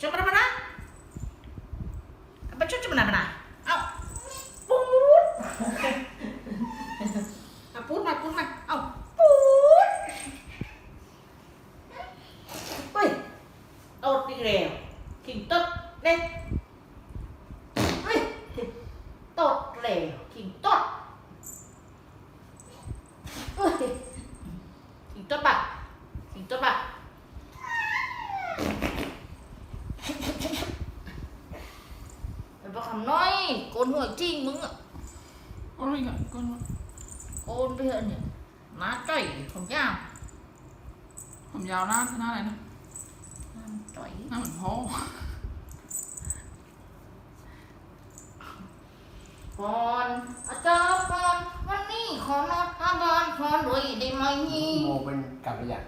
ฉันมามานะไปช่วยฉันมามาเอาปูดเอาปูดมาปูดมาเอาปูดเฮ้ยโดด đi rèo thì tốt lên เฮ้ยตดเหลวขิงตดเฮ้ยขิงตดปะขิงตดปะ เป็นประคำน้อยโกนหัวจริงมึงอะ con mình ạ con โกนไปเถอะเนี่ยมาจ่อยของยาวผมยาวหน้าหน้าอะไรนะน้ำจ่อยหน้าเหมือนพ่อก่อนอาจารย์ก่อนวันนี้ขอนอนอาบานขอด้วยได้ไหมโมเป็นกลับไปอย่าง